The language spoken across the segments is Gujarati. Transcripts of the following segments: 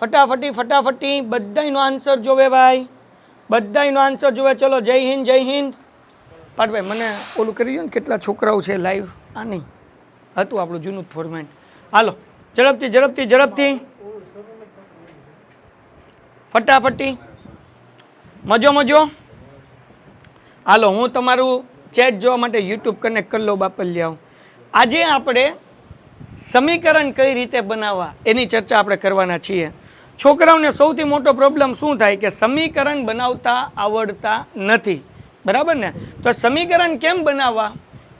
ફટાફટી ફટાફટી, બધાયનો આન્સર જોવે ભાઈ. બધાયનો આન્સર જોવે. ચલો, જય હિન્દ જય હિન્દ. પાટભાઈ, મને ઓલું કરી દો ને, કેટલા છોકરાઓ છે લાઈવ આ નહીં. હતું આપણું જૂનું ફોર્મેટ હાલો, ઝડપથી ઝડપથી ઝડપથી. ફટાફટી. મજો મજો. હાલો, હું તમારું ચેટ જોવા માટે યુટ્યુબ કનેક્ટ કરી લઉં બાપલિયાઓ આજે આપણે સમીકરણ કઈ રીતે બનાવવા એની ચર્ચા આપણે કરવાના છીએ. છોકરાઓને સૌથી મોટો પ્રોબ્લેમ શું થાય કે સમીકરણ બનાવતા આવડતા નથી. બરાબર ને? તો સમીકરણ કેમ બનાવવા?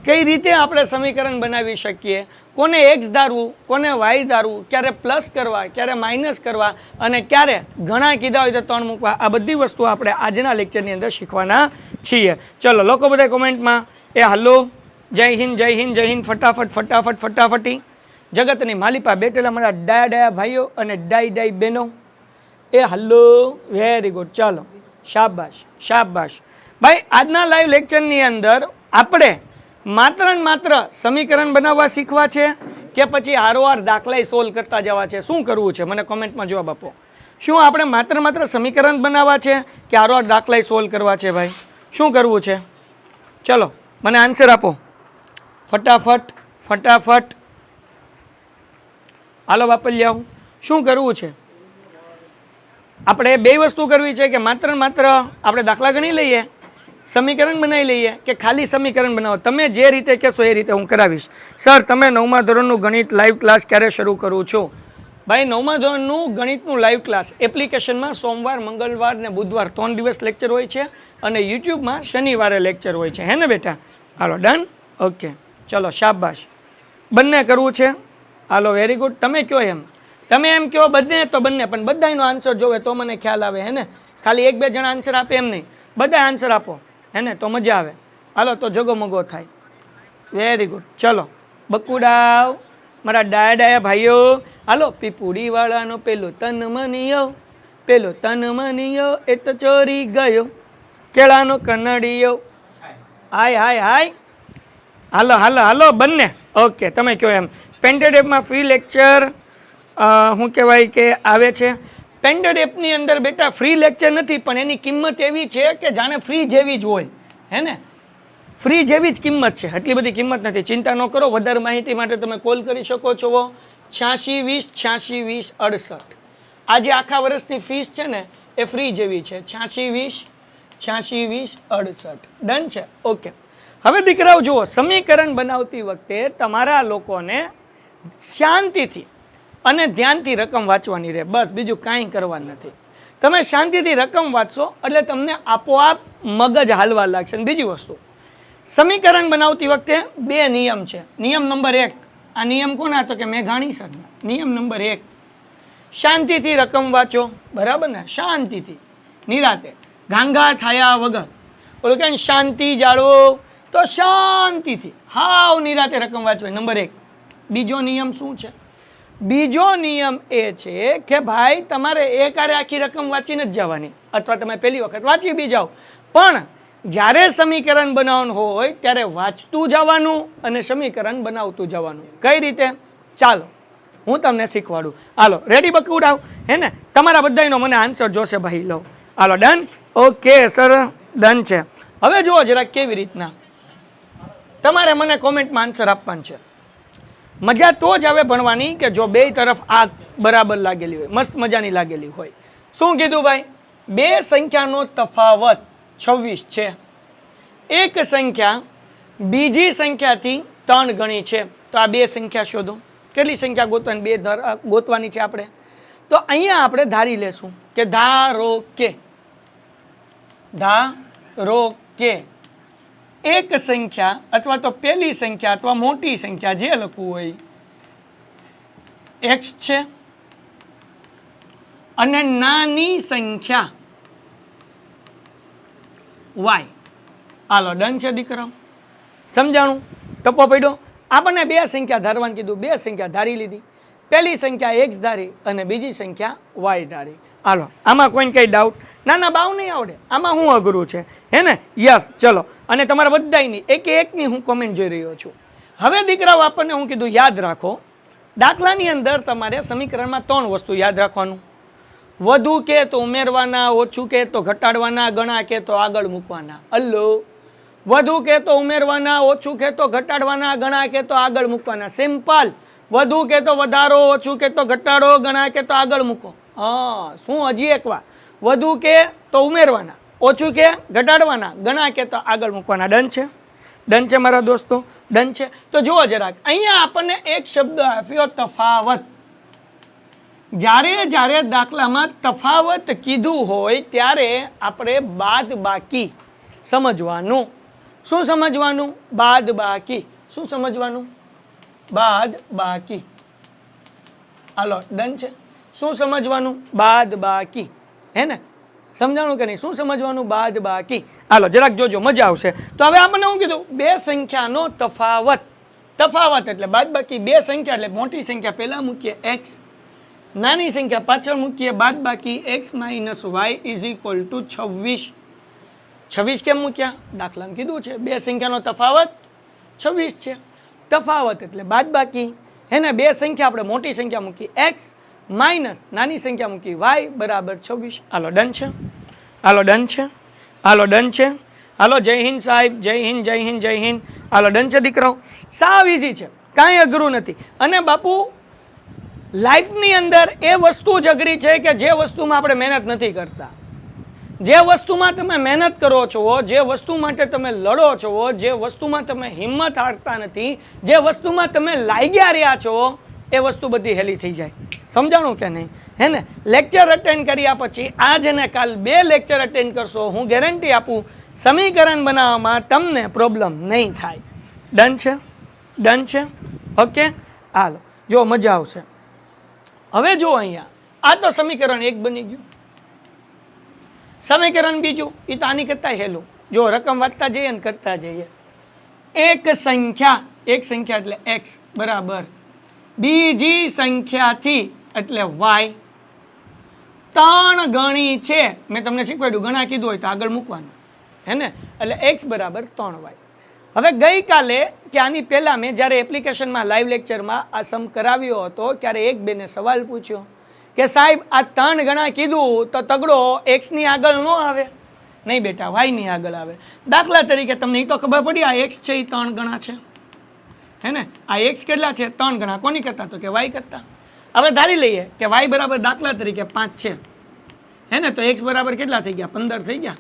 કઈ રીતે આપણે સમીકરણ બનાવી શકીએ? કોને એક્સ ધારવું, કોને વાય ધારવું, ક્યારે પ્લસ કરવા, ક્યારે માઇનસ કરવા અને ક્યારે? ઘણા કીધા હોય તો ત્રણ મૂકવા. આ બધી વસ્તુ આપણે આજના લેક્ચરની અંદર શીખવાના છીએ. ચલો, લોકો બધા કોમેન્ટમાં એ હલો જય હિન્દ જય હિન્દ જય હિન્દ, ફટાફટ ફટાફટ, ફટાફટી. જગતની માલિપા બેઠેલા મારા ડાયા ડાયા ભાઈઓ અને ડાઈ ડાઈ બહેનો. એ હલો વેરી ગુડ ચાલો, શાબાશ શાબાશ. ભાઈ, આજના લાઈવ લેક્ચરની અંદર આપણે માત્ર ને માત્ર સમીકરણ બનાવવા શીખવા છે કે પછી હારોહાર દાખલાય સોલ્વ કરતા જવા છે? શું કરવું છે? મને કોમેન્ટમાં જવાબ આપો. શું આપણે માત્ર માત્ર સમીકરણ બનાવવા છે કે હારોહાર દાખલાય સોલ્વ કરવા છે ભાઈ? શું કરવું છે? ચલો, મને આન્સર આપો. ફટાફટ ફટાફટ. હાલો બાપલિયાઓ શું કરવું છે? આપણે બે વસ્તુ કરવી છે કે માત્ર માત્ર આપણે દાખલા ગણી લઈએ, સમીકરણ બનાવી લઈએ કે ખાલી સમીકરણ બનાવો. તમે જે રીતે કહેશો એ રીતે હું કરાવીશ. સર, તમે નવમા ધોરણનું ગણિત લાઈવ ક્લાસ ક્યારે શરૂ કરું છો? ભાઈ, નવમા ધોરણનું ગણિતનું લાઈવ ક્લાસ એપ્લિકેશનમાં સોમવાર, મંગળવાર ને બુધવાર ત્રણ દિવસ લેક્ચર હોય છે અને યુટ્યુબમાં શનિવારે લેક્ચર હોય છે. હે ને બેટા? હાલો ડન ઓકે ચલો, શાબાશ. બંને કરવું છે? હાલો વેરી ગુડ તમે કયો એમ? તમે એમ કહો બંને તો બંને, પણ બધાનો આન્સર જોવે તો મને ખ્યાલ આવે, હે ને? ખાલી એક બે જણા આન્સર આપે એમ નહીં. બધા આન્સર આપો, હે ને? તો મજા આવે. હાલો, તો જગો મગો થાય. વેરી ગુડ ચલો, બકુડાવ, મારા ડાયા ડાયા ભાઈઓ. હાલો, પીપુડીવાળાનો પેલો તન મનિયો પેલો તન મનિયો એ તો ચોરી ગયો. કેળાનો કનડીયો. હાય હાય હાય. હાલો હાલો હાલો, બંને. ઓકે તમે કહો એમ? પેન્ટેડ એપમાં ફ્રી લેક્ચર શું કહેવાય કે આવે છે. પેન્ટેડ એપની અંદર બેટા ફ્રી લેક્ચર નથી, પણ એની કિંમત એવી છે કે જાણે ફ્રી જેવી જ હોય. હે ને? ફ્રી જેવી જ કિંમત છે. એટલી બધી કિંમત નથી. ચિંતા ન કરો, વધારે માહિતી માટે તમે કોલ કરી શકો છો છ્યાસી વીસ છ્યાસી વીસ અડસઠ. આજે આખા વર્ષની ફીસ છે ને, એ ફ્રી જેવી છે. છ્યાસી વીસ છ્યાસી વીસ અડસઠ. ડન છે? ઓકે. હવે દીકરાઓ જુઓ, સમીકરણ બનાવતી વખતે તમારા લોકોને શાંતિથી અને ધ્યાનથી રકમ વાંચવાની રહે. બસ, બીજું કાંઈ કરવાનું નથી. તમે શાંતિથી રકમ વાંચશો એટલે તમને આપોઆપ મગજ હાલવા લાગશે. અને બીજી વસ્તુ, સમીકરણ બનાવતી વખતે બે નિયમ છે. નિયમ નંબર એક, આ નિયમ કોના હતો કે મેઘાણી સરના નિયમ નંબર એક, શાંતિથી રકમ વાંચો. બરાબર ને? શાંતિથી. નિરાતે. ગાંગા થયા વગર. ઓલું કે શાંતિ જાળવો. તો શાંતિથી, હાવ નિરાતે રકમ વાંચવી. નંબર એક બીજો નિયમ શું છે? બીજો નિયમ એ છે કે ભાઈ, તમારે એ આરે આખી રકમ વાંચીને જ જવાની. અથવા તમે પહેલી વખત વાંચી બી જાઓ. પણ જ્યારે સમીકરણ બનાવવાનું હોય, ત્યારે વાંચતું જવાનું અને સમીકરણ બનાવતું જવાનું. કઈ રીતે? ચાલો, હું તમને શીખવાડું. હાલો રેડી બકુડાવ હે ને? તમારા બધાનો મને આન્સર જોશે ભાઈ. લો. હાલો ડન ઓકે સર ડન છે. હવે જુઓ જરા કેવી રીતના. તમારે મને કોમેન્ટમાં આન્સર આપવાનું છે. મજા તો જ આવે ભણવાની કે જો બે તરફ આગ બરાબર લાગેલી હોય, મસ્ત મજાની લાગેલી હોય. શું કીધું ભાઈ? બે સંખ્યાનો તફાવત છવ્વીસ છે. એક સંખ્યા બીજી સંખ્યાથી ત્રણ ગણી છે. તો આ બે સંખ્યા શોધો. કેટલી સંખ્યા ગોતવાની? બે ગોતવાની છે આપણે. તો અહીંયા આપણે ધારી લેશું કે ધારો કે ધારો કે એક સંખ્યા અથવા તો પહેલી સંખ્યા અથવા મોટી સંખ્યા જે લખવું હોય એક્સ છે. અને નાની સંખ્યા વાય હાલો ડન છે દીકરા સમજાણું? ટપ્પો પડ્યો. આપણને બે સંખ્યા ધારવાનું કીધું. બે સંખ્યા ધારી લીધી. પહેલી સંખ્યા એક્સ ધારી અને બીજી સંખ્યા વાય ધારી. હાલો, આમાં કોઈને કંઈ ડાઉટ ના ના બાવ નહીં આવડે. આમાં શું અઘરું છે? હે ને? યસ, ચલો. અને તમારા બધાની એક એકની હું કોમેન્ટ જોઈ રહ્યો છું. હવે દીકરાઓ, આપણને હું કીધું યાદ રાખો, દાખલાની અંદર તમારે સમીકરણમાં ત્રણ વસ્તુ યાદ રાખવાનું. વધુ કે તો ઉમેરવાના, ઓછું કે તો ઘટાડવાના, ગણા કે તો આગળ મૂકવાના. અલ્લો વધુ કે તો ઉમેરવાના, ઓછું કે તો ઘટાડવાના, ગણા કે તો આગળ મૂકવાના. સિમ્પલ વધુ કે તો વધારો, ઓછું કે તો ઘટાડો, ગણા કે તો આગળ મૂકો. હા, શું હજી એકવાર? વધુ કે તો ઉમેરવાના, ઓછું કે ઘટાડવાના ગણા કે તો આગળ મૂકવાના. ડન છે? ડન છે મારા દોસ્તો? ડન છે? તો જુઓ જરાક, અહીંયા આપણને એક શબ્દ આપ્યો, તફાવત. જ્યારે જ્યારે દાખલામાં તફાવત કીધું હોય, ત્યારે આપણે બાદ બાકી સમજવાનું. શું સમજવાનું? બાદ બાકી. શું સમજવાનું? બાદ બાકી. હાલો, ડન છે? શું સમજવાનું? બાદ બાકી. હે ને? સમજાણું કે નહીં? શું સમજવાનું? બાદ બાકી. હાલો, જરાક જોજો, મજા આવશે. તો હવે આપણને શું કીધું? બે સંખ્યાનો તફાવત. તફાવત એટલે બાદ બાકી બે સંખ્યા એટલે મોટી સંખ્યા. પહેલાં મૂકીએ એક્સ નાની સંખ્યા પાછળ મૂકીએ બાદ બાકી X minus Y is equal to છવ્વીસ. છવ્વીસ કેમ મૂક્યા? દાખલામાં કીધું છે. બે સંખ્યાનો તફાવત છવ્વીસ છે. તફાવત એટલે બાદ બાકી. હેને બે સંખ્યા આપણે મોટી સંખ્યા મૂકી એક્સ માઇનસ નાની સંખ્યા મૂકી વાય બરાબર છવ્વીસ. હાલો, ડન છે? હાલો, ડન છે? હાલો, ડન છે? હાલો, જય હિન્દ સાહેબ, જય હિન્દ જય હિન્દ જય હિન્દ. હાલો, ડન છે, દીકરાઓ? સાવ ઇઝી છે. કાંઈ અઘરું નથી. અને બાપુ, લાઈફની અંદર એ વસ્તુ જ અઘરી છે કે જે વસ્તુમાં આપણે મહેનત નથી કરતા. જે વસ્તુમાં તમે મહેનત કરો છો, જે વસ્તુ માટે તમે લડો છો, જે વસ્તુમાં તમે હિંમત હારતા નથી, જે વસ્તુમાં તમે લાગ્યા રહ્યા છો એ વસ્તુ બધી હેલી થઈ જાય. સમજાણું કે નહીં? હે ને? લેક્ચર અટેન્ડ કર્યા પછી આજ અને કાલ બે લેક્ચર અટેન્ડ કરશો. હું ગેરંટી આપું, સમીકરણ બનાવવામાં તમને પ્રોબ્લેમ નહીં થાય. ડન છે? ડન છે? ઓકે હાલો. જો મજા આવશે. હવે જો અહીંયા, આ તો સમીકરણ એક બની ગયું. સમીકરણ બીજું એ તો આની કરતાં હેલું. જો રકમ વધતા જઈએ ને કરતા જઈએ. એક સંખ્યા એક સંખ્યા એટલે એક્સ બરાબર. બીજી સંખ્યાથી, એટલે વાય, ત્રણ ગણી છે. મેં તમને શીખવાડ્યું ગણા કીધું હોય તો આગળ મૂકવાનું. હે ને? એટલે એક્સ બરાબર ત્રણ વાય. હવે ગઈકાલે કે આની પહેલાં મેં જ્યારે એપ્લિકેશનમાં લાઈવ લેક્ચરમાં આ સમ કરાવ્યો હતો, ત્યારે એક બેને સવાલ પૂછ્યો કે સાહેબ, આ ત્રણ ગણા કીધું તો તગડો એક્સની આગળ ન આવે? નહીં બેટા વાયની આગળ આવે. દાખલા તરીકે તમને એ તો ખબર પડી, આ એક્સ છે એ ત્રણ ગણા છે. હે ને? આ એક્સ કેટલા છે? ત્રણ ગણા. કોની કરતા? તો કે વાય કરતા. હવે ધારી લઈએ કે વાય બરાબર દાખલા તરીકે પાંચ છે. હે ને? તો એક્સ બરાબર કેટલા થઈ ગયા? પંદર થઈ ગયા.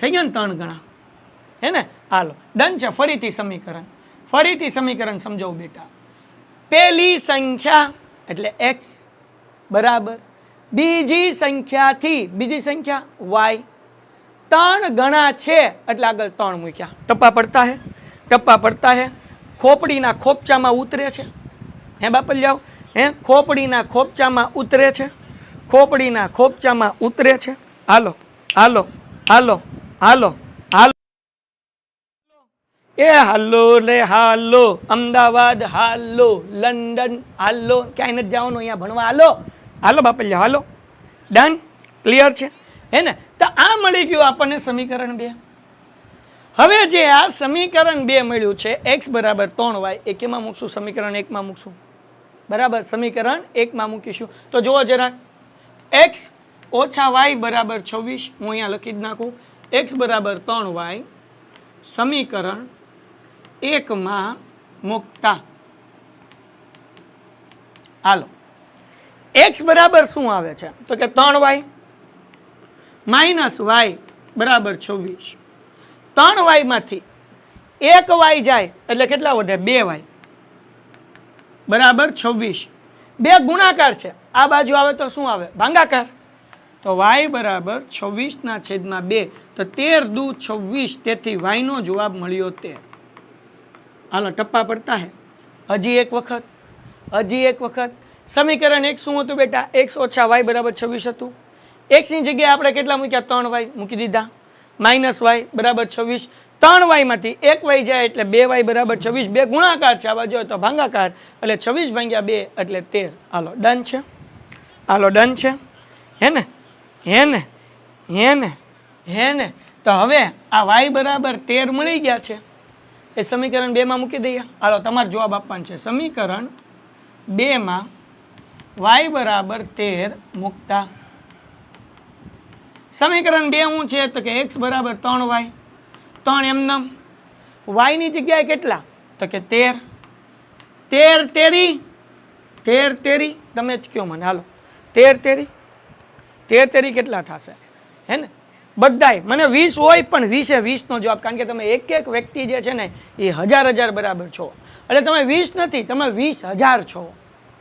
થઈ ગયા ને ત્રણ ગણા. હે ને? હાલો. ડન છે. ફરીથી સમીકરણ. ફરીથી સમીકરણ સમજાવું બેટા. પેલી સંખ્યા એટલે એક્સ બરાબર. બીજી સંખ્યાથી, બીજી સંખ્યા વાય ત્રણ ગણા છે. એટલે આગળ ત્રણ મૂક્યા. ટપ્પા પડતા હે? ટપ્પા પડતા હે? ખોપડીના ખોપચામાં ઉતરે છે. હે બાપલિયાઓ, હે? ખોપડીના ખોપચામાં ઉતરે છે. ખોપડીના ખોપચામાં ઉતરે છે. હાલો હાલો હાલો હાલો હાલો. એ હાલો રે હાલો, અમદાવાદ હાલો, લંડન હાલો, ક્યાંય નથી જવાનું અહીંયા ભણવા? હાલો હાલો બાપલિયા, હાલો. ડન ક્લિયર છે? હે ને? તો આ મળી ગયું આપણને સમીકરણ બે. હવે જે આ સમીકરણ બે મળ્યું છે એક્સ બરાબર ત્રણ વાય એ કેમાં મૂકશું? સમીકરણ એકમાં મૂકશું. બરાબર? સમીકરણ એકમાં મૂકીશું. તો જુઓ જરાક એક્સ ઓછા વાય બરાબર છવ્વીસ, હું અહીંયા લખી જ નાખું. એક્સ બરાબર ત્રણ વાય સમીકરણ એકમાં મૂકતા. હાલો. એક્સ બરાબર શું આવે છે? તો કે ત્રણ વાય માઇનસ વાય બરાબર છવ્વીસ. ત્રણ વાયમાંથી એક વાય જાય એટલે કેટલા વધે? બે વાય. બરાબર? છવ્વીસ. બે ગુણાકાર છે. આ બાજુ આવે તો શું આવે? ભાંગાકાર. તો વાય બરાબર છવ્વીસના છેદમાં બે. તો તેર દુ છવ્વીસ. તેથી વાયનો જવાબ મળ્યો તેર. હાલો, ટપ્પા પડતા હે. હજી એક વખત. હજી એક વખત. સમીકરણ એક શું હતું બેટા? એક્સ ઓછા વાય બરાબર છવ્વીસ હતું. એક્સની જગ્યાએ આપણે કેટલા મૂક્યા? ત્રણ વાય. મૂકી દીધા. માઇનસ વાય બરાબર છવ્વીસ. ત્રણ વાયમાંથી એક વાય જાય એટલે બે વાય બરાબર છવ્વીસ. બે ગુણાકાર છે આ જોઈએ તો ભાંગાકાર. એટલે છવ્વીસ ભાંગ્યા બે એટલે તેર. હાલો ડન છે? હાલો ડન છે? હે ને? હે ને? હે ને? હે ને? તો હવે આ વાય બરાબર તેર મળી ગયા છે. એ સમીકરણ બેમાં મૂકી દઈએ. હાલો, તમારો જવાબ આપવાનો છે. સમીકરણ બેમાં વાય બરાબર તેર મૂકતા સમીકરણ બે શું છે તો કે એક્સ બરાબર ત્રણ વાય ત્રણ એમનમ વાયની જગ્યાએ કેટલા? તો કે તેર. તેર તેરી. તેર તેરી. તમે જ કહો મને. હાલો. તેર તેરી. તેર તેરી કેટલા થશે? હે ને? બધાય. મને વીસ હોય પણ વીસે વીસનો જવાબ. કારણ કે તમે એક એક વ્યક્તિ જે છે ને એ હજાર હજાર બરાબર છો. એટલે તમે વીસ નથી, તમે વીસ હજાર છો.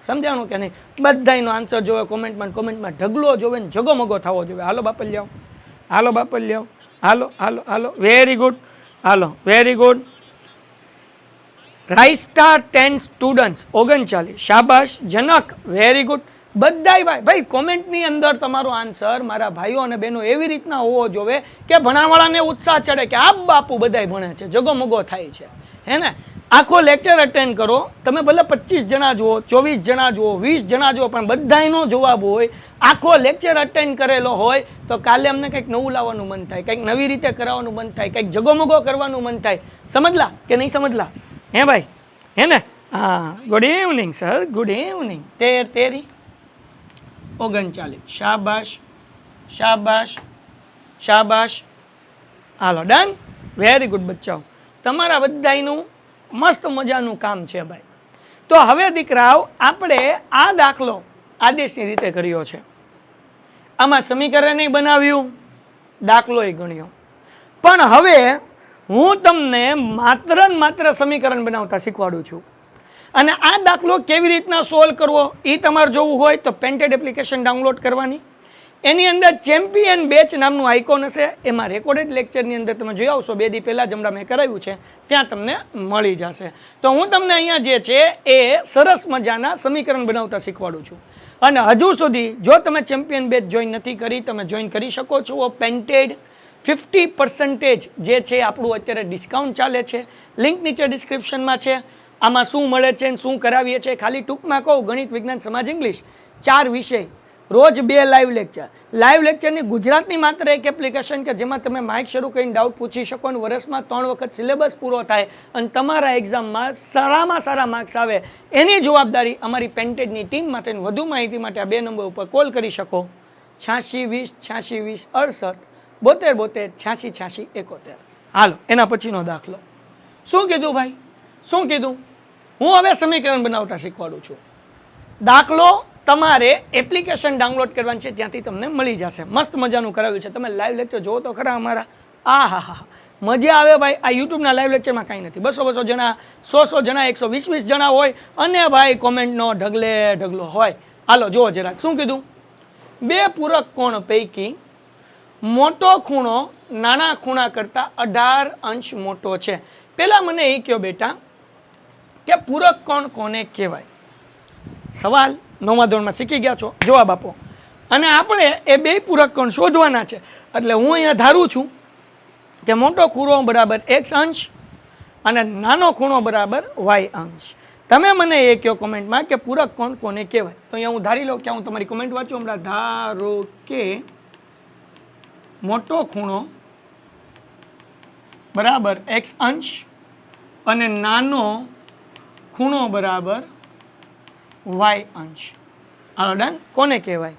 સમજાણું કે નહીં? બધાનો આન્સર જોવે, કોમેન્ટમાં કોમેન્ટમાં ઢગલો જોવે ને જગોમગો થવો જોવે હાલો બાપલ લ્યાઓ હાલો બાપલ લ્યાઓ હાલો હાલો હાલો. વેરી ગુડ હાલો very good rising star ten students ઓગણચાલીસ. શાબાશ, જનક. વેરી ગુડ બધાય ભાઈ ભાઈ, કોમેન્ટની અંદર તમારો આન્સર મારા ભાઈઓ અને બહેનો એવી રીતના હોવો જોવે કે ભણાવાળાને ઉત્સાહ ચડે કે આ બાપુ બધાય ભણે છે જગોમગો થાય છે. હે ને? આખો લેક્ચર અટેન્ડ કરો. તમે ભલે પચીસ જણા જુઓ ચોવીસ જણા જુઓ વીસ જણા જુઓ પણ બધાયનો જવાબ હોય આખો લેક્ચર અટેન્ડ કરેલો હોય તો કાલે અમને કંઈક નવું લાવવાનું મન થાય કંઈક નવી રીતે કરાવવાનું મન થાય કંઈક જગોમગો કરવાનું મન થાય. સમજલા કે નહીં સમજલા? હે ભાઈ? હે ને? હા. Good evening sir good evening તેર તેરી. ઓગણચાલીસ. શાબાશ. શાબાશ. શાબાશ. હાલો ડન વેરી ગુડ બચ્ચાઓ. તમારા બધાયનું મસ્ત મજાનું કામ છે ભાઈ. તો હવે દીકરાઓ, આપણે આ દાખલો આદેશની રીતે કર્યો છે. આમાં સમીકરણય બનાવ્યું, દાખલોય ગણ્યો. પણ હવે હું તમને માત્ર ને માત્ર સમીકરણ બનાવતા શીખવાડું છું. અને આ દાખલો કેવી રીતના સોલ્વ કરવો એ તમારે જોવું હોય તો પેન્ટેડ એપ્લિકેશન ડાઉનલોડ કરવાની. એની અંદર ચેમ્પિયન બેચ નામનું આઇકોન હશે. એમાં રેકોર્ડેડ લેક્ચરની અંદર તમે જોઈ આવશો, બે દી પહેલાં જ મેં કરાવ્યું છે, ત્યાં તમને મળી જશે. તો હું તમને અહીંયા જે છે એ સરસ મજાના સમીકરણ બનાવતા શીખવાડું છું. અને હજુ સુધી જો તમે ચેમ્પિયન બેચ જોઈન નથી કરી, તમે જોઈન કરી શકો છો પેન્ટેડ ફિફ્ટી પર્સન્ટેજ જે છે આપણું અત્યારે ડિસ્કાઉન્ટ ચાલે છે. લિંક નીચે ડિસ્ક્રિપ્શનમાં છે. આમાં શું મળે છે શું કરાવીએ છીએ ખાલી ટૂંકમાં કહું, ગણિત, વિજ્ઞાન, સમાજ ઇંગ્લિશ ચાર વિષય રોજ બે લાઈવ લેક્ચર લાઈવ લેક્ચરની ગુજરાતની માત્ર એક એપ્લિકેશન કે જેમાં તમે માઇક શરૂ કરીને ડાઉટ પૂછી શકો અને વર્ષમાં ત્રણ વખત સિલેબસ પૂરો થાય અને તમારા એક્ઝામમાં સારામાં સારા માર્ક્સ આવે એની જવાબદારી અમારી પેન્ટેડની ટીમ માટે વધુ માહિતી માટે આ બે નંબર ઉપર કોલ કરી શકો. છ્યાસી વીસ છ્યાસી વીસ, અડસઠ, બોતેર બોતેર છ્યાસી છ્યાસી એકોતેર. હાલો, એના પછીનો દાખલો. શું કીધું ભાઈ? શું કીધું? હું હવે સમીકરણ બનાવતા શીખવાડું છું. દાખલો તમારે એપ્લિકેશન ડાઉનલોડ કરવાની છે, ત્યાંથી તમને મળી જશે. મસ્ત મજાનું કરાવ્યું છે. તમે લાઈવ લેક્ચર જોવો તો ખરા અમારા. આ હા હા મજા આવે ભાઈ. આ યુટ્યુબના લાઈવ લેક્ચરમાં કાંઈ નથી. બસો બસો જણા, સો સો જણા, એકસો વીસ વીસ જણા હોય અને ભાઈ કોમેન્ટનો ઢગલે ઢગલો હોય. હાલો, જુઓ જરાક. શું કીધું? બે પૂરક કોણ પૈકી મોટો ખૂણો નાના ખૂણા કરતાં અઢાર અંશ મોટો છે. પહેલાં મને એ કહો બેટા કે પૂરક કોણ કોને કહેવાય? સવાલ. નવમા ધોરણમાં શીખી ગયા છો? જવાબ આપો. અને આપણે એ બે પૂરક કણ શોધવાના છે. એટલે હું અહીંયા ધારું છું કે મોટો ખૂણો બરાબર એક્સ અંશ અને નાનો ખૂણો બરાબર વાય અંશ. તમે મને એ કહો કોમેન્ટમાં કે પૂરક કોણ કોને કહેવાય? તો અહીંયા હું ધારી લઉં કે હું તમારી કોમેન્ટ વાંચું. હમણાં ધારો કે મોટો ખૂણો બરાબર એક્સ અંશ અને નાનો ખૂણો બરાબર વાય અંશ. હાલો, ડન? કોને કહેવાય?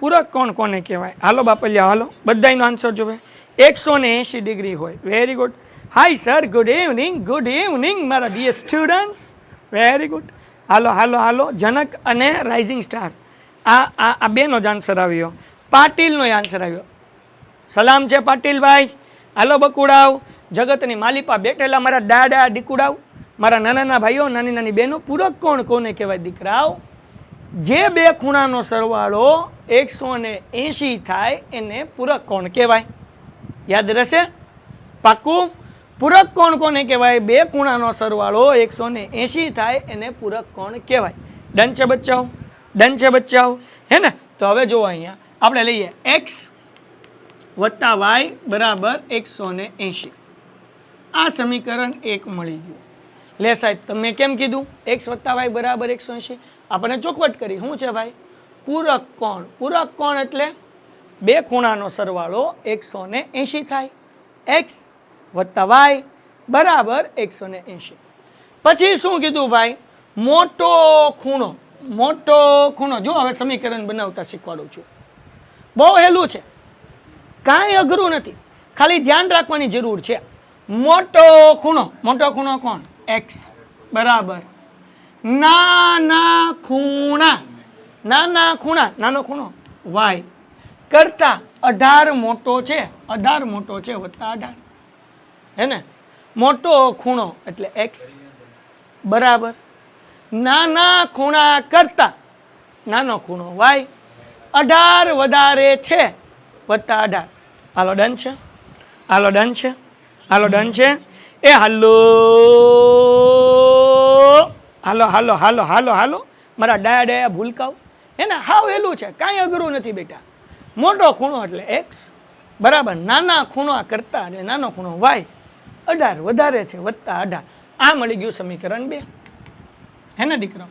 પૂરક કોણ, કોને કહેવાય? હાલો, બાપલિયા, હાલો. બધાનો આન્સર જોવે. એકસો ને એંશી ડિગ્રી હોય. Very good hi sir good evening good evening મારા ડિયર સ્ટુડન્ટ્સ વેરી ગુડ હાલો હાલો હાલો. જનક અને રાઇઝિંગ સ્ટાર આ આ આ બેનો જ આન્સર આવ્યો. પાટીલનો આન્સર આવ્યો. સલામ છે પાટીલભાઈ. હાલો, બકુડાવ. જગતની માલિપા બેઠેલા મારા દાડા, ડીકુડાવ. મારા નાના નાના ભાઈઓ, નાની નાની બહેનો પૂરક કોણ કોને કહેવાય દીકરાઓ? જે બે ખૂણાનો સરવાળો એકસો ને એંશી થાય, એને પૂરક કોણ કહેવાય? યાદ રહેશે? પાક્કું? પૂરક કોણ કોને કહેવાય? બે ખૂણાનો સરવાળો એકસો ને એંશી થાય, એને પૂરક કોણ કહેવાય? ડન છે બચ્ચાઓ? ડન છે બચ્ચાઓ? હે ને? તો હવે જુઓ અહીંયા. આપણે લઈએ. એક્સ વત્તા વાય બરાબર એકસો ને એંશી. આ સમીકરણ એક મળી ગયું. લે સાહેબ તમે કેમ કીધું? એક્સ વત્તા વાય બરાબર એકસો એંશી. આપણને ચોખવટ કરી. શું છે ભાઈ? પૂરક કોણ? પૂરક કોણ એટલે? બે ખૂણાનો સરવાળો એકસો ને એંશી થાય. એક્સ વત્તા વાય બરાબર એકસો ને એંશી. પછી શું કીધું ભાઈ? મોટો ખૂણો. મોટો ખૂણો. જો હવે સમીકરણ બનાવતા શીખવાડું છું. બહુ હેલું છે. કાંઈ અઘરું નથી. ખાલી ધ્યાન રાખવાની જરૂર છે. મોટો ખૂણો. મોટો ખૂણો કોણ? એક્સ બરાબર. નાના ખૂણા. નાના ખૂણા, નાનો ખૂણો. વાય કરતા અઢાર મોટો છે, અઢાર મોટો છે વત્તા અઢાર. હે ને? મોટો ખૂણો એટલે એક્સ બરાબર. નાના ખૂણા કરતા, નાનો ખૂણો વાય અઢાર વધારે છે, વત્તા અઢાર. હાલો ડન છે? હાલો ડન છે? હાલો ડન છે? એ હાલો. હાલો હાલો હાલો હાલો હાલો. મારા ડાયા ડાયા ભૂલકાઓ. હે ને હાવ એલું છે. કાંઈ અઘરું નથી બેટા. મોટો ખૂણો એટલે એક્સ બરાબર, નાના ખૂણા કરતા અને નાનો ખૂણો વાય અઢાર, વધારે છે, વત્તા અઢાર. આ મળી ગયું સમીકરણ બે. હે ને દીકરો?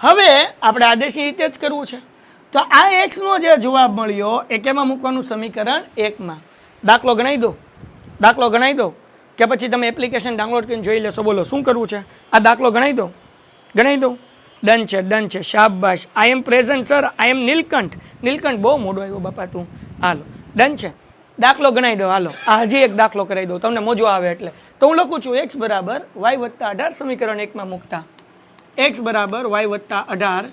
હવે આપણે આદેશી રીતે જ કરવું છે. તો આ એક્સનો જે જવાબ મળ્યો, એ કેમાં મૂકવાનું સમીકરણ એકમાં? દાખલો ગણાવી દો. દાખલો ગણાવી દો. કે પછી તમે એપ્લિકેશન ડાઉનલોડ કરીને જોઈ લેશો, બોલો, શું કરવું છે? આ દાખલો ગણાવી દો. ગણાવી દો. ડન છે ડન છે. શાબાશ. I am present sir I am Neelkanth. Neelkanth બહુ મોડો આવ્યો બાપા તું. હાલો. ડન છે. દાખલો ગણાવી દો. હાલો. આ હજી એક દાખલો કરાવી દો તમને મોજો આવે એટલે. તો હું લખું છું એક્સ બરાબર વાય વત્તા અઢાર સમીકરણ એકમાં મૂકતા. એક્સ બરાબર વાય વત્તા અઢાર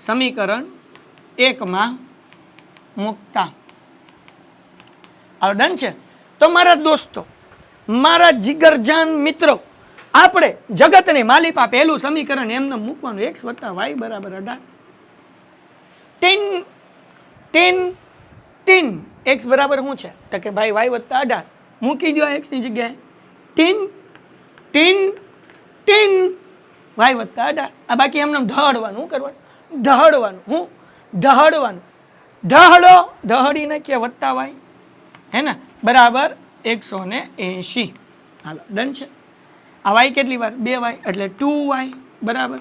સમીકરણ એકમાં મૂકતા. હાલો, ડન છે. તો મારા દોસ્તો મારા જીગરજાન મિત્રો, આપણે જગતને માલિપા પહેલું સમીકરણ એમને મૂકવાનું. એક્સ વત્તા વાય બરાબર અઢાર. Tin tin tin. એક્સ બરાબર શું છે? તો કે ભાઈ વાય વત્તા અઢાર. મૂકી દો એક્સની જગ્યાએ. Tin tin tin. વાય વત્તા અઢાર. આ બાકી એમને ઢહડવાનું શું કરવાનું? ઢહડવાનું હું? ઢહડવાનું ઢહડો ઢહડી નાખીએ વત્તા વાય. હે ને? બરાબર? એકસો ને એંશી. હાલો, ડન છે? આ વાય કેટલી વાર? બે વાય, એટલે ટુ વાય, બરાબર?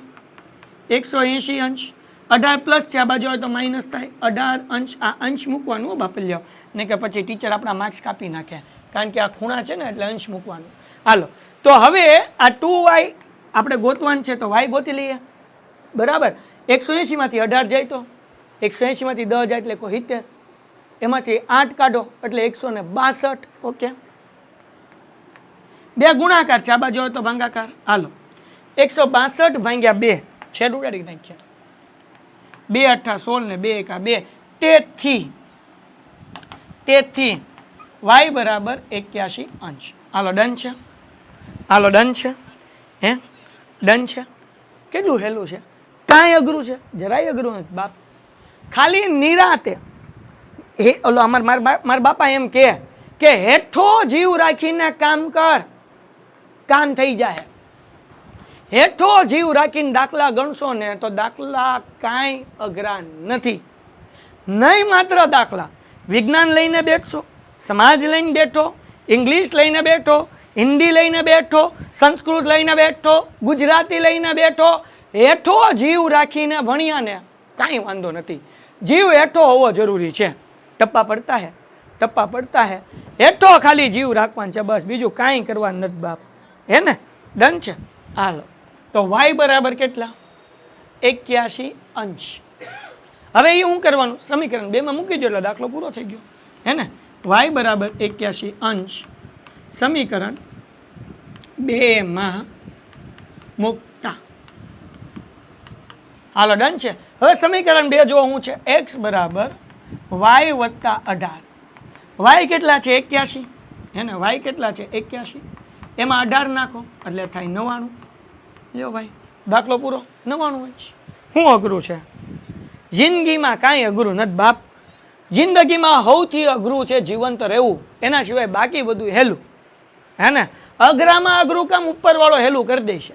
એકસો એંશી અંશ. અઢાર પ્લસ છે, આ બાજુ હોય તો માઇનસ થાય. અઢાર અંશ, આ અંશ મૂકવાનું બાપલ જાઓ ને કે પછી ટીચર આપણા માર્ક્સ કાપી નાખે. કારણ કે આ ખૂણા છે ને, એટલે અંશ મૂકવાનું. હાલો, તો હવે આ ટુ વાય આપણે ગોતવાનું છે, તો વાય ગોતી લઈએ. બરાબર? એકસો એંશીમાંથી અઢાર જાય તો? એકસો એંશીમાંથી દસ જાય એટલે કોઈ સિત્તેર. એમાંથી આઠ કાઢો એટલે એકસો ને બાસઠ. ઓકે. બે ગુણાકાર છે આ બાજુ હોય તો ભાંગાકાર. હાલો. એકસો બાસઠ ભાંગ્યા બે. છેડ ઉડાડી નાખ્યા. બે અઠ્ઠા સોળ ને બે એકા બે. તેથી તેથી વાય બરાબર એક્યાસી અંશ. હાલો ડન છે? હાલો ડન છે? હે? ડન છે? કેટલું હેલું છે? કાંઈ અઘરું છે? જરાય અઘરું નથી બાપ. ખાલી નિરાતે હે, ઓલો અમાર માર બાપા એમ કહે કે હેઠો જીવ રાખીને કામ કર. કામ થઈ જાય હેઠો જીવ રાખીને દાખલા ગણશો ને તો દાખલા કાંઈ અઘરા નથી. નહીં માત્ર દાખલા. વિજ્ઞાન લઈને બેઠશો, સમાજ લઈને બેઠો, ઇંગ્લિશ લઈને બેઠો, હિન્દી લઈને બેઠો, સંસ્કૃત લઈને બેઠો, ગુજરાતી લઈને બેઠો, હેઠો જીવ રાખીને ભણ્યા ને કાંઈ વાંધો નથી. જીવ હેઠો હોવો જરૂરી છે. ટપ્પા પડતા હે, ટપ્પા પડતા હે. હેઠો ખાલી જીવ રાખવાનું છે બસ, બીજું કાંઈ કરવાનું નથી બાપ. હે ને? ડન છે? હાલો. તો વાય બરાબર કેટલા? એક્યાસી અંશ. હવે એ શું કરવાનું? સમીકરણ બેમાં મૂકી દો એટલે દાખલો પૂરો થઈ ગયો. હે ને? વાય બરાબર એક્યાસી અંશ. સમીકરણ બેમાં મૂકતા. હાલો, ડન છે? હવે સમીકરણ બે જો હું છે? એક્સ બરાબર વાય વત્તા અઢાર. વાય કેટલા છે? એક્યાસી હે ને? વાય કેટલા છે? એક્યાસી એમાં અઢાર નાખો, એટલે થાય નવ્વાણું. લ્યો ભાઈ, દાખલો પૂરો. નવ્વાણું અંશ શું અઘરું છે? જિંદગીમાં કાંઈ અઘરું નથી, બાપ. જિંદગીમાં સૌથી અઘરું છે જીવંત રહેવું. એના સિવાય બાકી બધું હેલું. હે ને? અઘરામાં અઘરું કામ ઉપરવાળો હેલું કરી દેશે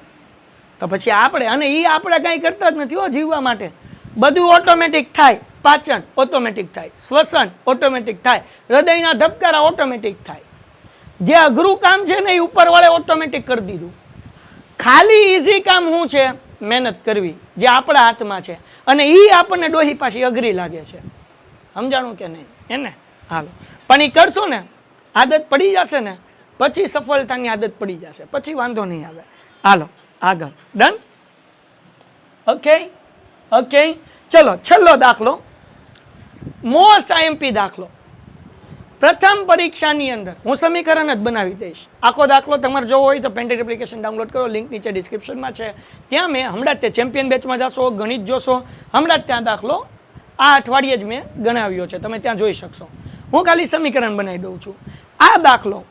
તો પછી આપણે, અને એ આપણે કાંઈ કરતા જ નથી હો જીવવા માટે. બધું ઓટોમેટિક થાય. પાચન ઓટોમેટિક થાય, શ્વસન ઓટોમેટિક થાય, હૃદયના ધબકારા ઓટોમેટિક થાય. જે અઘરું કામ છે ને એ ઉપરવાળે ઓટોમેટિક કરી દીધું. ખાલી ઇઝી કામ શું છે? મહેનત કરવી, જે આપણા હાથમાં છે. અને એ આપણને ડોહી પાછી અઘરી લાગે છે. સમજાણું કે નહીં? એને હાલો. પણ એ કરશો ને, આદત પડી જશે ને, પછી સફળતાની આદત પડી જશે. પછી વાંધો નહીં આવે. હાલો, આગળ. ડન ઓકે ઓકે ચલો, છેલ્લો દાખલો. મોસ્ટ આઈએમપી દાખલો. પ્રથમ પરીક્ષાની અંદર હું સમીકરણ જ બનાવી દઈશ. આખો દાખલો તમારે જોવો હોય તો પેન્ટેડ એપ્લિકેશન ડાઉનલોડ કરો લિંક નીચે ડિસ્ક્રિપ્શનમાં છે. ત્યાં મેં હમણાં તે ચેમ્પિયન બેચમાં જશો, ગણિત જોશો. હમણાં જ ત્યાં દાખલો આ અઠવાડિયે જ મેં ગણાવ્યો છે. તમે ત્યાં જોઈ શકશો. હું ખાલી સમીકરણ બનાવી દઉં છું. આ દાખલો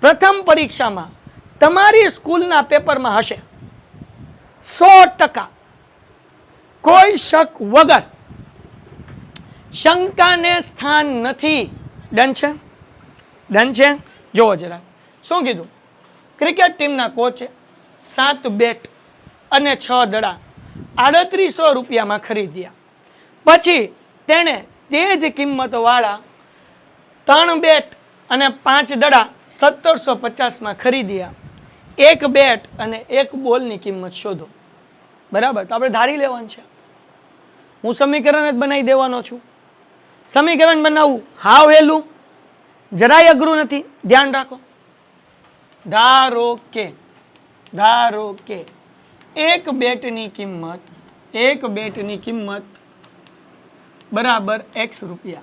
પ્રથમ પરીક્ષામાં તમારી સ્કૂલના પેપરમાં હશે. સો ટકા. કોઈ શક વગર શંકાને સ્થાન નથી. ડન છે? ડન છે? જુઓ જરા શું કીધું? ક્રિકેટ ટીમના કોચે સાત બેટ અને છ દડા આડત્રીસો રૂપિયામાં ખરીદ્યા. પછી તેણે તે જ કિંમતવાળા ત્રણ બેટ અને પાંચ દડા સત્તરસો પચાસમાં ખરીદ્યા. એક બેટ અને એક બોલની કિંમત શોધો. બરાબર? તો આપણે ધારી લેવાનું છે. હું સમીકરણ જ બનાવી દેવાનો છું. સમીકરણ બનાવવું હાવ હેલું જરાય અઘરું નથી. ધ્યાન રાખો. ધારો કે ધારો કે એક બેટની કિંમત, એક બેટની કિંમત બરાબર એક્સ રૂપિયા.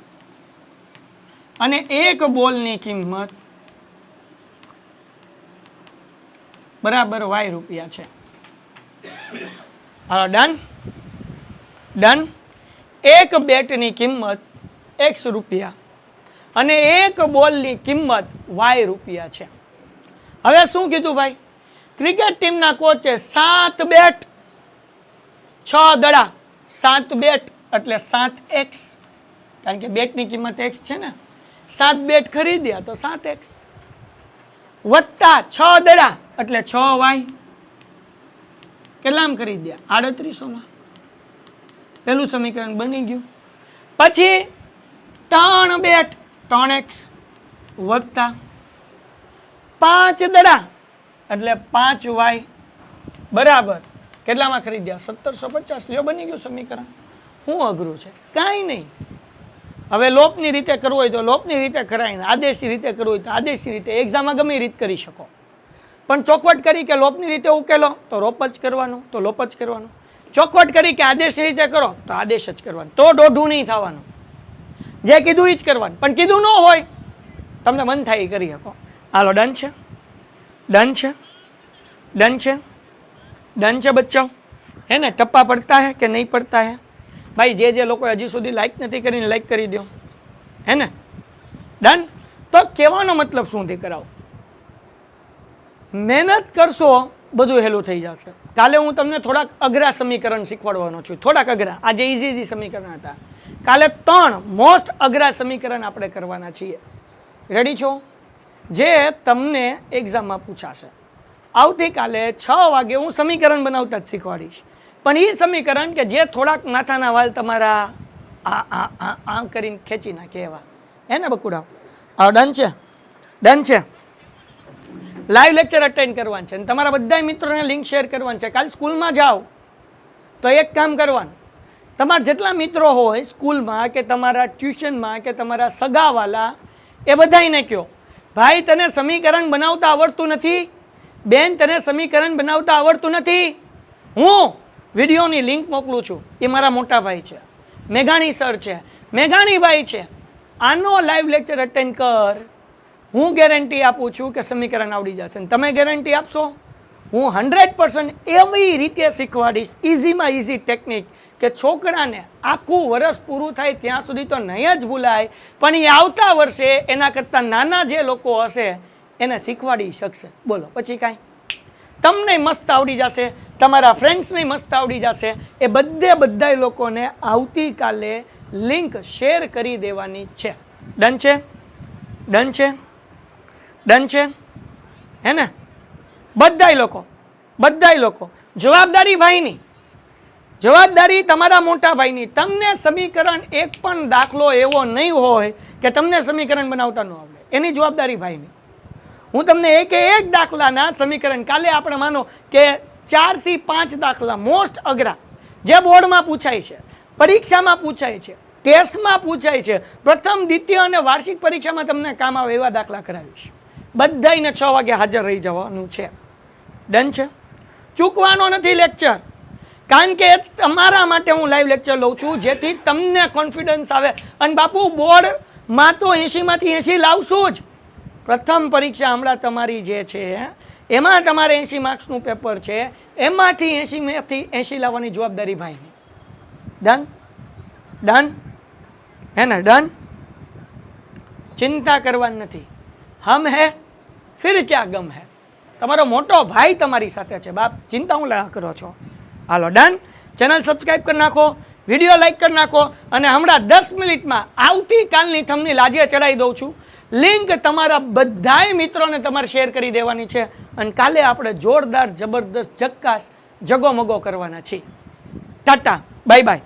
અને એક બોલની કિંમત બરાબર વાય રૂપિયા છે. હા ડન ડન એક બેટની કિંમત એક્સ રૂપિયા. અને એક બોલની કિંમત વાય રૂપિયા છે. હવે શું કીધું ભાઈ? ક્રિકેટ ટીમના કોચે સાત બેટ છ દડા. સાત બેટ એટલે સાત એક્સ કારણ કે બેટની કિંમત એક્સ છે ને. સાત બેટ ખરીદ્યા તો સાત એક્સ વત્તા છ દડા એટલે છ વાય કેટલામ ખરીદ્યા? આડત્રીસોમાં. પેલું સમીકરણ બની ગયું. પછી ત્રણ બેટ ત્રણ એક્સ વત્તા પાંચ દડા, એટલે પાંચ વાય બરાબર. કેટલામાં ખરીદ્યા? સત્તરસો પચાસ. લ્યો, બની ગયું સમીકરણ. શું અઘરું છે? કાંઈ નહીં. હવે લોપની રીતે કરવું હોય તો લોપની રીતે કરાય આદેશી રીતે કરવું હોય તો આદેશી રીતે. એક્ઝામમાં ગમે રીત કરી શકો. પણ ચોખવટ કરી કે લોપની રીતે ઉકેલો, તો રોપ જ કરવાનું, તો લોપ જ કરવાનું. ચોકવટ કરી કે આદેશી રીતે કરો, તો આદેશ જ કરવાનો. તો દોઢું નહીં થવાનું. જે કીધું એ જ કરવાનું. પણ કીધું ન હોય, તમને મન થાય એ કરી શકો. હાલો, ડન છે? ડન છે? ડન છે? ડન છે બચ્ચાઓ? હે ને, ટપ્પા પડતા હે કે નહીં પડતા હે? ભાઈ, જે જે લોકો હજી સુધી લાઈક નથી કરીને લાઈક કરી દો. હે ને? ડન? તો કહેવાનો મતલબ શું થી કરાવો? મહેનત કરશો, બધું હેલું થઈ જશે. કાલે હું તમને થોડાક અઘરા સમીકરણ શીખવાડવાનો છું. થોડાક અઘરા. આજે ઇઝી ઇઝી સમીકરણ હતા. કાલે ત્રણ મોસ્ટ અઘરા સમીકરણ આપણે કરવાના છીએ. રેડી છો? જે તમને એક્ઝામમાં પૂછાશે. આવતીકાલે છ વાગે હું સમીકરણ બનાવતા જ શીખવાડીશ. પણ એ સમીકરણ કે જે થોડાક માથાના વાલ તમારા આ આ આ આ કરીને ખેંચી નાખે એવા. હે ને બકુડા? આ ડન છે? ડન છે? લાઈવ લેક્ચર અટેન્ડ કરવાનું છે. અને તમારા બધા મિત્રોને લિંક શેર કરવાની છે. કાલ સ્કૂલમાં જાઓ. તો એક કામ કરવાનું. તમારા જેટલા મિત્રો હોય સ્કૂલમાં કે તમારા ટ્યુશનમાં કે તમારા સગાવાલા, એ બધાને કહો ભાઈ, તને સમીકરણ બનાવતા આવડતું નથી? બેન, તને સમીકરણ બનાવતા આવડતું નથી? હું વિડીયોની લિંક મોકલું છું. એ મારા મોટા ભાઈ છે. મેઘાણી સર છે. મેઘાણીભાઈ છે. આનો લાઈવ લેક્ચર અટેન્ડ કર. હું ગેરંટી આપું છું કે સમીકરણ આવડી જશે. તમે ગેરંટી આપશો? હું હંડ્રેડ પર્સન્ટ એવી રીતે શીખવાડીશ. ઇઝીમાં ઇઝી ટેકનિક કે છોકરાને આખું વર્ષ પૂરું થાય ત્યાં સુધી તો નહીં જ ભૂલાય, પણ એ આવતા વર્ષે એના કરતાં નાના જે લોકો હશે એને શીખવાડી શકશે. બોલો, પછી કાંઈ? તમને મસ્ત આવડી જશે, તમારા ફ્રેન્ડ્સને મસ્ત આવડી જશે. એ બધે બધા લોકોને આવતીકાલે લિંક શેર કરી દેવાની છે. ડન છે? ડન છે? ડન છે? હે ને? બધાય લોકો બધાય લોકો. જવાબદારી ભાઈની, જવાબદારી તમારા મોટા ભાઈની. તમને સમીકરણ એક પણ દાખલો એવો નહીં હોય કે તમને સમીકરણ બનાવતા ન આવડે. એની જવાબદારી ભાઈની. હું તમને એક એક દાખલાના સમીકરણ કાલે આપણે માનો કે ચારથી પાંચ દાખલા મોસ્ટ અઘરા. જે બોર્ડમાં પૂછાય છે, પરીક્ષામાં પૂછાય છે, ટેસ્ટમાં પૂછાય છે, પ્રથમ, દ્વિતીય અને વાર્ષિક પરીક્ષામાં તમને કામ આવે એવા દાખલા કરાવીશ. બધાને છ વાગે હાજર રહી જવાનું છે. ડન છે? ચૂકવાનો નથી લેક્ચર કારણ કે તમારા માટે હું લાઈવ લેક્ચર લઉં છું, જેથી તમને કોન્ફિડન્સ આવે. અને બાપુ બોર્ડમાં તો એંશીમાંથી એંશી લાવશું જ. પ્રથમ પરીક્ષા હમણાં તમારી જે છે, એમાં તમારે એંશી માર્ક્સનું પેપર છે. એમાંથી એંશીમાંથી એંશી લાવવાની જવાબદારી ભાઈની. ડન? ડન? હે ને, ડન? ચિંતા કરવાની નથી. હમ હે, ફિર ક્યાં ગમ હે? તમારો મોટો ભાઈ તમારી સાથે છે. બાપ, ચિંતા હું લાયા કરો છો? હાલો, ડન. ચેનલ સબસ્ક્રાઈબ કરી નાખો, વીડિયો લાઈક કરી નાખો અને હમણાં દસ મિનિટમાં આવતીકાલની થમની લાજે ચડાવી દઉં છું. લિંક તમારા બધાય મિત્રોને તમારે શેર કરી દેવાની છે અને કાલે આપણે જોરદાર, જબરદસ્ત જક્કાસ જગોમગો કરવાના છીએ. ટાટા. Bye bye